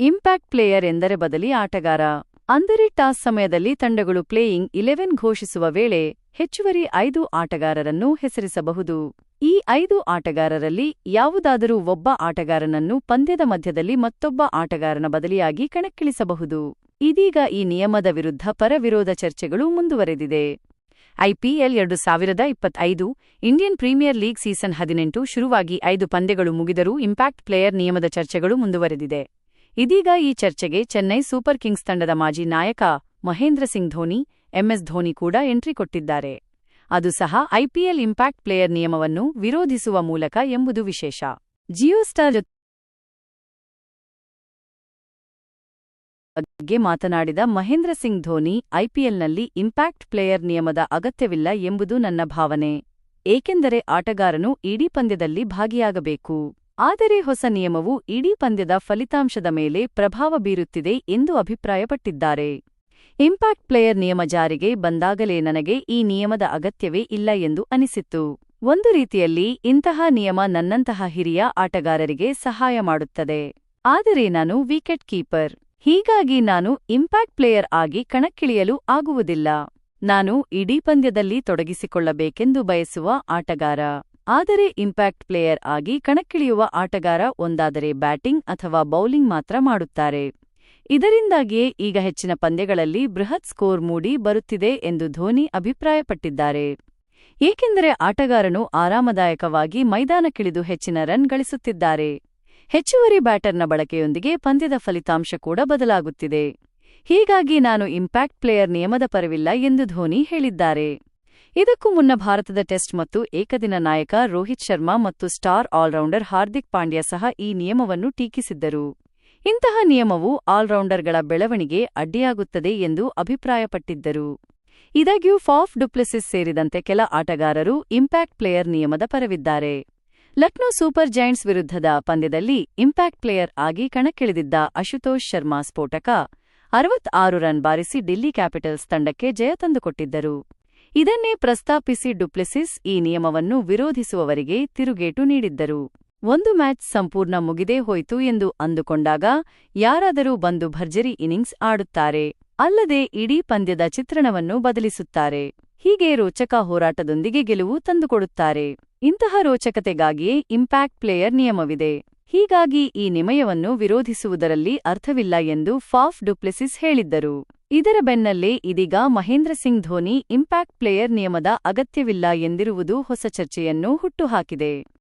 Impact player ಎಂದರೆ ಬದಲಿ ಆಟಗಾರ. ಅಂದರೆ ಟಾಸ್ ಸಮಯದಲ್ಲಿ ತಂಡಗಳು ಪ್ಲೇಯಿಂಗ್ ಇಲೆವೆನ್ ಘೋಷಿಸುವ ವೇಳೆ ಹೆಚ್ಚುವರಿ ಐದು ಆಟಗಾರರನ್ನು ಹೆಸರಿಸಬಹುದು. ಈ ಐದು ಆಟಗಾರರಲ್ಲಿ ಯಾವುದಾದರೂ ಒಬ್ಬ ಆಟಗಾರನನ್ನು ಪಂದ್ಯದ ಮಧ್ಯದಲ್ಲಿ ಮತ್ತೊಬ್ಬ ಆಟಗಾರನ ಬದಲಿಯಾಗಿ ಕಣಕ್ಕಿಳಿಸಬಹುದು. ಇದೀಗ ಈ ನಿಯಮದ ವಿರುದ್ಧ ಪರವಿರೋಧ ಚರ್ಚೆಗಳು ಮುಂದುವರೆದಿದೆ. ಐಪಿಎಲ್ ಎರಡು ಸಾವಿರದ ಇಪ್ಪತ್ತೈದು ಇಂಡಿಯನ್ ಪ್ರೀಮಿಯರ್ ಲೀಗ್ ಸೀಸನ್ ಹದಿನೆಂಟು ಶುರುವಾಗಿ ಐದು ಪಂದ್ಯಗಳು ಮುಗಿದರೂ ಇಂಪ್ಯಾಕ್ಟ್ ಪ್ಲೇಯರ್ ನಿಯಮದ ಚರ್ಚೆಗಳು ಮುಂದುವರೆದಿದೆ. ಇದೀಗ ಈ ಚರ್ಚೆಗೆ ಚೆನ್ನೈ ಸೂಪರ್ ಕಿಂಗ್ಸ್ ತಂಡದ ಮಾಜಿ ನಾಯಕ ಮಹೇಂದ್ರ ಸಿಂಗ್ ಧೋನಿ, ಎಂಎಸ್ ಧೋನಿ ಕೂಡ ಎಂಟ್ರಿ ಕೊಟ್ಟಿದ್ದಾರೆ. ಅದು ಸಹ ಐಪಿಎಲ್ ಇಂಪ್ಯಾಕ್ಟ್ ಪ್ಲೇಯರ್ ನಿಯಮವನ್ನು ವಿರೋಧಿಸುವ ಮೂಲಕ ಎಂಬುದು ವಿಶೇಷ. ಜಿಯೋಸ್ಟಾರ್ ಬಗ್ಗೆ ಮಾತನಾಡಿದ ಮಹೇಂದ್ರ ಸಿಂಗ್ ಧೋನಿ ಐಪಿಎಲ್ನಲ್ಲಿ ಇಂಪ್ಯಾಕ್ಟ್ ಪ್ಲೇಯರ್ ನಿಯಮದ ಅಗತ್ಯವಿಲ್ಲ ಎಂಬುದು ನನ್ನ ಭಾವನೆ. ಏಕೆಂದರೆ ಆಟಗಾರನು ಇಡೀ ಪಂದ್ಯದಲ್ಲಿ ಭಾಗಿಯಾಗಬೇಕು. ಆದರೆ ಹೊಸ ನಿಯಮವು ಇಡೀ ಪಂದ್ಯದ ಫಲಿತಾಂಶದ ಮೇಲೆ ಪ್ರಭಾವ ಬೀರುತ್ತಿದೆ ಎಂದು ಅಭಿಪ್ರಾಯಪಟ್ಟಿದ್ದಾರೆ. ಇಂಪ್ಯಾಕ್ಟ್ ಪ್ಲೇಯರ್ ನಿಯಮ ಜಾರಿಗೆ ಬಂದಾಗಲೇ ನನಗೆ ಈ ನಿಯಮದ ಅಗತ್ಯವೇ ಇಲ್ಲ ಎಂದು ಅನಿಸಿತ್ತು. ಒಂದು ರೀತಿಯಲ್ಲಿ, ಇಂತಹ ನಿಯಮ ನನ್ನಂತಹ ಹಿರಿಯ ಆಟಗಾರರಿಗೆ ಸಹಾಯ ಮಾಡುತ್ತದೆ. ಆದರೆ ನಾನು ವಿಕೆಟ್ ಕೀಪರ್ ಹೀಗಾಗಿ ನಾನು ಇಂಪ್ಯಾಕ್ಟ್ ಪ್ಲೇಯರ್ ಆಗಿ ಕಣಕ್ಕಿಳಿಯಲು ಆಗುವುದಿಲ್ಲ. ನಾನು ಇಡೀ ಪಂದ್ಯದಲ್ಲಿ ತೊಡಗಿಸಿಕೊಳ್ಳಬೇಕೆಂದು ಬಯಸುವ ಆಟಗಾರ. ಆದರೆ ಇಂಪ್ಯಾಕ್ಟ್ ಪ್ಲೇಯರ್ ಆಗಿ ಕಣಕ್ಕಿಳಿಯುವ ಆಟಗಾರ ಒಂದಾದರೆ ಬ್ಯಾಟಿಂಗ್ ಅಥವಾ ಬೌಲಿಂಗ್ ಮಾತ್ರ ಮಾಡುತ್ತಾರೆ. ಇದರಿಂದಾಗಿಯೇ ಈಗ ಹೆಚ್ಚಿನ ಪಂದ್ಯಗಳಲ್ಲಿ ಬೃಹತ್ ಸ್ಕೋರ್ ಮೂಡಿ ಬರುತ್ತಿದೆ ಎಂದು ಧೋನಿ ಅಭಿಪ್ರಾಯಪಟ್ಟಿದ್ದಾರೆ. ಏಕೆಂದರೆ ಆಟಗಾರನು ಆರಾಮದಾಯಕವಾಗಿ ಮೈದಾನಕ್ಕಿಳಿದು ಹೆಚ್ಚಿನ ರನ್ ಗಳಿಸುತ್ತಿದ್ದಾರೆ. ಹೆಚ್ಚುವರಿ ಬ್ಯಾಟರ್ನ ಬಳಕೆಯೊಂದಿಗೆ ಪಂದ್ಯದ ಫಲಿತಾಂಶ ಕೂಡ ಬದಲಾಗುತ್ತಿದೆ. ಹೀಗಾಗಿ ನಾನು ಇಂಪ್ಯಾಕ್ಟ್ ಪ್ಲೇಯರ್ ನಿಯಮದ ಪರವಿಲ್ಲ ಎಂದು ಧೋನಿ ಹೇಳಿದ್ದಾರೆ. ಇದಕ್ಕೂ ಮುನ್ನ ಭಾರತದ ಟೆಸ್ಟ್ ಮತ್ತು ಏಕದಿನ ನಾಯಕ ರೋಹಿತ್ ಶರ್ಮಾ ಮತ್ತು ಸ್ಟಾರ್ ಆಲ್ರೌಂಡರ್ ಹಾರ್ದಿಕ್ ಪಾಂಡ್ಯ ಸಹ ಈ ನಿಯಮವನ್ನು ಟೀಕಿಸಿದ್ದರು. ಇಂತಹ ನಿಯಮವು ಆಲ್ರೌಂಡರ್ಗಳ ಬೆಳವಣಿಗೆ ಅಡ್ಡಿಯಾಗುತ್ತದೆ ಎಂದು ಅಭಿಪ್ರಾಯಪಟ್ಟಿದ್ದರು. ಇದಾಗ್ಯೂ ಫಾಫ್ ಡುಪ್ಲೆಸಿಸ್ ಸೇರಿದಂತೆ ಕೆಲ ಆಟಗಾರರು ಇಂಪ್ಯಾಕ್ಟ್ ಪ್ಲೇಯರ್ ನಿಯಮದ ಪರವಿದ್ದಾರೆ. ಲಕ್ನೋ ಸೂಪರ್ ಜೈಂಟ್ಸ್ ವಿರುದ್ಧದ ಪಂದ್ಯದಲ್ಲಿ ಇಂಪ್ಯಾಕ್ಟ್ ಪ್ಲೇಯರ್ ಆಗಿ ಕಣಕ್ಕಿಳಿದಿದ್ದ ಅಶುತೋಷ್ ಶರ್ಮಾ ಸ್ಫೋಟಕ, ಅರವತ್ತಾರು ರನ್ ಬಾರಿಸಿ ಡೆಲ್ಲಿ ಕ್ಯಾಪಿಟಲ್ಸ್ ತಂಡಕ್ಕೆ ಜಯ ತಂದುಕೊಟ್ಟಿದ್ದರು. ಇದನ್ನೇ ಪ್ರಸ್ತಾಪಿಸಿ ಡುಪ್ಲೆಸಿಸ್ ಈ ನಿಯಮವನ್ನು ವಿರೋಧಿಸುವವರಿಗೆ ತಿರುಗೇಟು ನೀಡಿದ್ದರು. ಒಂದು ಮ್ಯಾಚ್ ಸಂಪೂರ್ಣ ಮುಗಿದೇ ಹೋಯಿತು ಎಂದು ಅಂದುಕೊಂಡಾಗ ಯಾರಾದರೂ ಬಂದು ಭರ್ಜರಿ ಇನ್ನಿಂಗ್ಸ್ ಆಡುತ್ತಾರೆ. ಅಲ್ಲದೆ ಇಡೀ ಪಂದ್ಯದ ಚಿತ್ರಣವನ್ನು ಬದಲಿಸುತ್ತಾರೆ. ಹೀಗೆ ರೋಚಕ ಹೋರಾಟದೊಂದಿಗೆ ಗೆಲುವು ತಂದುಕೊಡುತ್ತಾರೆ. ಇಂತಹ ರೋಚಕತೆಗಾಗಿಯೇ ಇಂಪ್ಯಾಕ್ಟ್ ಪ್ಲೇಯರ್ ನಿಯಮವಿದೆ. ಹೀಗಾಗಿ ಈ ನಿಮಯವನ್ನು ವಿರೋಧಿಸುವುದರಲ್ಲಿ ಅರ್ಥವಿಲ್ಲ ಎಂದು ಫಾಫ್ ಡುಪ್ಲೆಸಿಸ್ ಹೇಳಿದ್ದರು. ಇದರ ಬೆನ್ನಲ್ಲೇ ಇದೀಗ ಮಹೇಂದ್ರ ಸಿಂಗ್ ಧೋನಿ ಇಂಪ್ಯಾಕ್ಟ್ ಪ್ಲೇಯರ್ ನಿಯಮದ ಅಗತ್ಯವಿಲ್ಲ ಎಂದಿರುವುದು ಹೊಸ ಚರ್ಚೆಯನ್ನು ಹುಟ್ಟುಹಾಕಿದೆ